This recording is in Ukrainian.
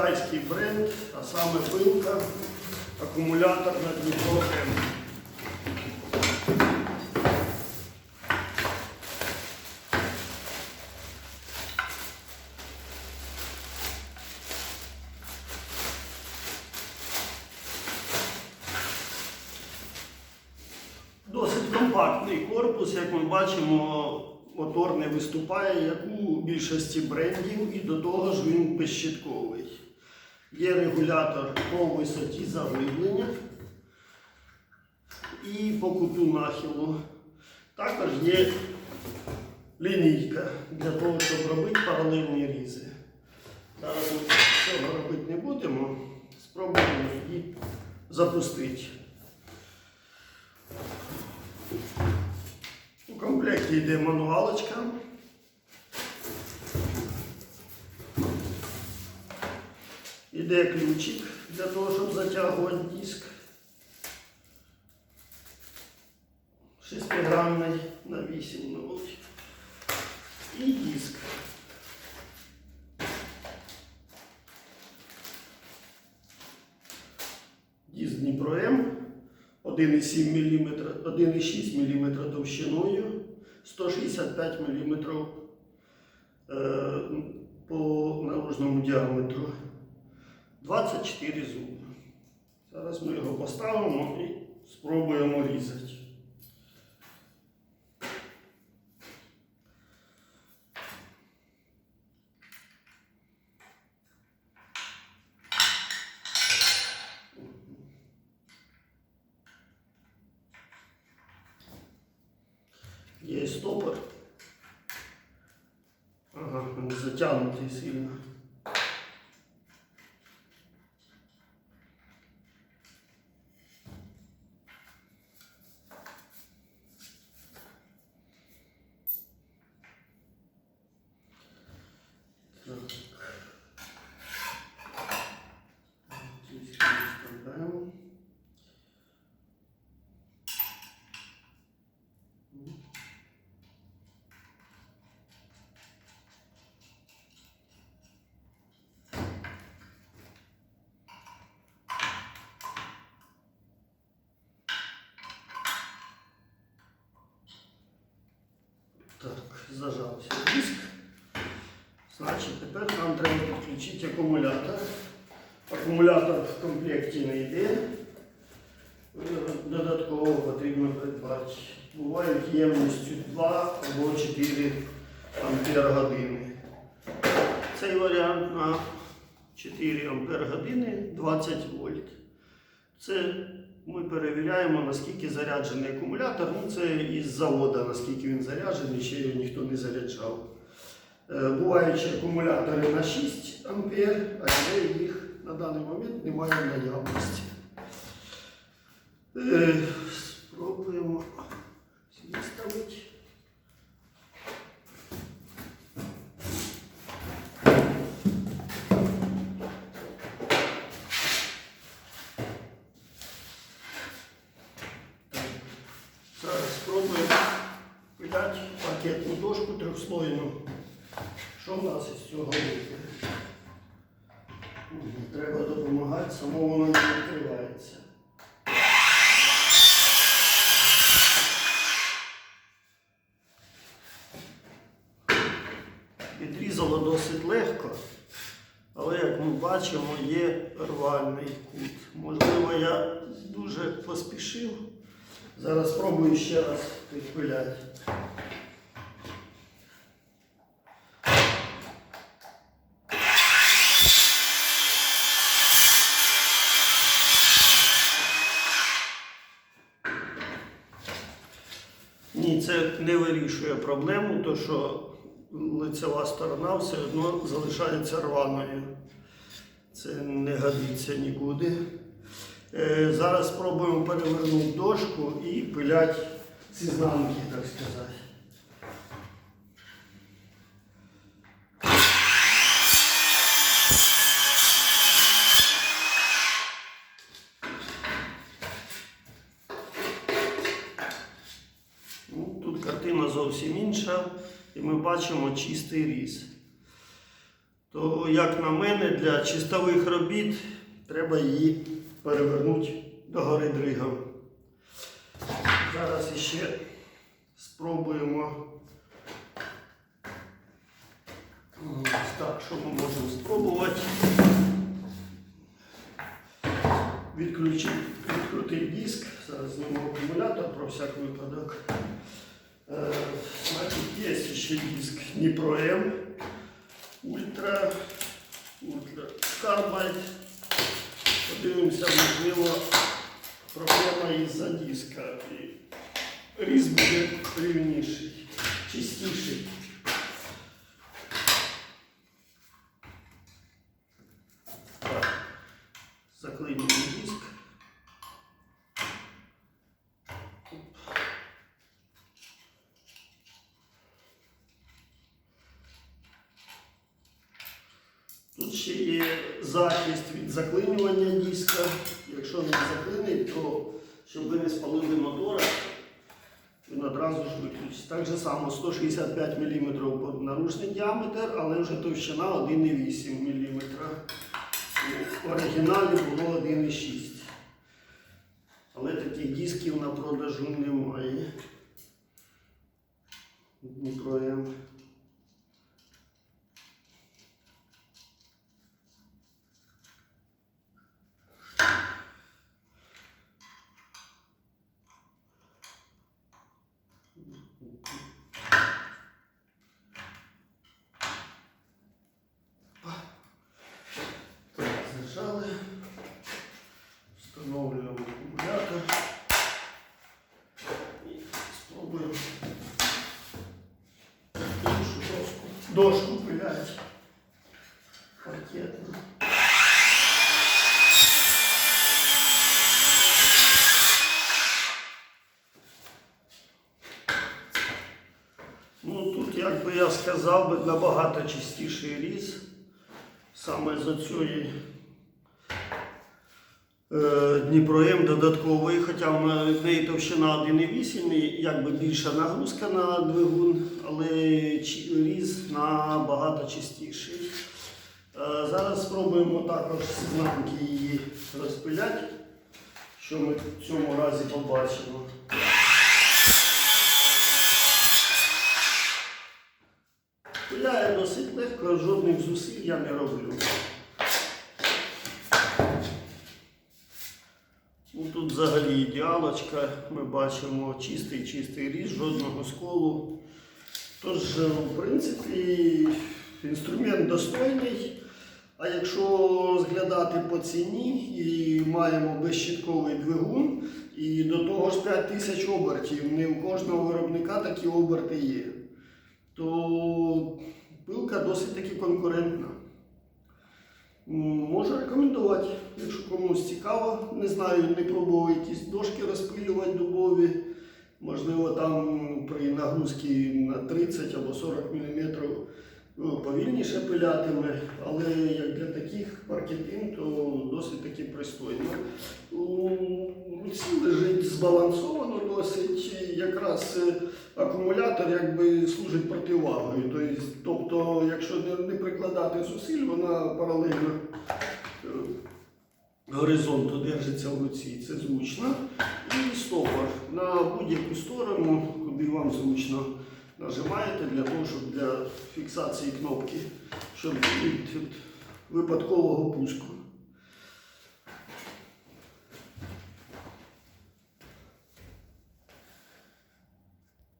китайський бренд, а саме пилка, акумулятор на Дніпро М. Досить компактний корпус, як ми бачимо, мотор не виступає, як у більшості брендів, і до того ж він безщитковий. Є регулятор по висоті заглиблення і по куту нахилу. Також є лінійка для того, щоб робити паралельні різи. Зараз ми цього робити не будемо, спробуємо її запустити. У комплекті йде мануалочка. Іде ключик для того, щоб затягувати диск. Шестигранний на 8 вольт. І диск. Диск Дніпро М 1,7 мм, 1,6 мм товщиною, 165 мм е, по наружному діаметру, 24 зуби. Зараз ми його поставимо і спробуємо різати. Є стопор. Ага, він затягнутий сильно. Так. Здесь вставляем. Так, зажався диск. Значить, тепер нам треба підключити акумулятор. Акумулятор в комплекті не йде. Додатково потрібно придбати. Бувають ємністю 2 або 4 ампер години. Цей варіант на 4 ампер години 20 вольт. Це ми перевіряємо, наскільки заряджений акумулятор. Ну, це із заводу, наскільки він заряджений, ще його ніхто не заряджав. Буваючи Буваючі акумулятори на 6 ампер, але їх на даний момент немає наявності. Е, Спробуємо виставити. Зараз спробуємо пиляти пакетну дошку. Що в нас із цього вийде? Треба допомагати, само воно не відкривається. Відрізало досить легко, але як ми бачимо, є рвальний кут. Можливо, я дуже поспішив. Зараз спробую ще раз підпиляти. Це не вирішує проблему, то що лицева сторона все одно залишається рваною. Це не годиться нікуди. Е, Зараз спробуємо перевернути дошку і пилять з ізнанки, так сказати. Ну, тут картина зовсім інша, і ми бачимо чистий різ. то, як на мене, для чистових робіт треба її перевернути догори дригом. Зараз іще спробуємо. Так, що ми можемо спробувати? Відключити, відкрутити диск. Зараз зніму акумулятор про всяк випадок. Ще диск Дніпро М. Ультра. Ультра Карбайт. Подивимося, можливо, проблема із-за диска. Різ буде рівніший, чистіший. Так. Заклинюємо диск. Тут ще є захист від заклинювання диска. Якщо він заклинить, то щоб ви не спалили мотора, він одразу ж виключить. Так же само 165 мм наружний діаметр, але вже товщина 1,8 мм. В оригіналі було 1,6. Але таких дисків на продажу немає. Дніпро М. Так. Встановлюємо акумулятор. І спробуємо іншу дошку. Дошку пилять. Паркетну. Ну тут, як би я сказав, би набагато чистіший різ. Саме за цієї Дніпром додаткової, хоча в неї товщина 1,8, і якби більша нагрузка на двигун, але різ набагато чистіший. Е, Зараз спробуємо також з її розпиляти, що ми в цьому разі побачимо. Пиляє досить легко, жодних зусиль я не роблю. Взагалі ідеалочка, ми бачимо чистий чистий різ, жодного сколу. Тож, е, в принципі, інструмент достойний. А якщо розглядати по ціні і маємо безщитковий двигун, і до того ж 5 тисяч обертів, не у кожного виробника такі оберти є, то пилка досить таки конкурентна. Можу рекомендувати, якщо комусь цікаво. Не знаю, не пробував якісь дошки розпилювати дубові. Можливо, там при нагрузці на 30 або 40 мм ну, повільніше пилятиме, але як для таких паркетин, то досить таки пристойно. У лежить збалансовано досить, якраз е, акумулятор якби служить противагою. Тобто, якщо не, прикладати зусиль, вона паралельно горизонту держиться в руці, це зручно. І стопор на будь-яку сторону, куди вам зручно нажимаєте для того, щоб для фіксації кнопки, щоб від, випадкового пуску.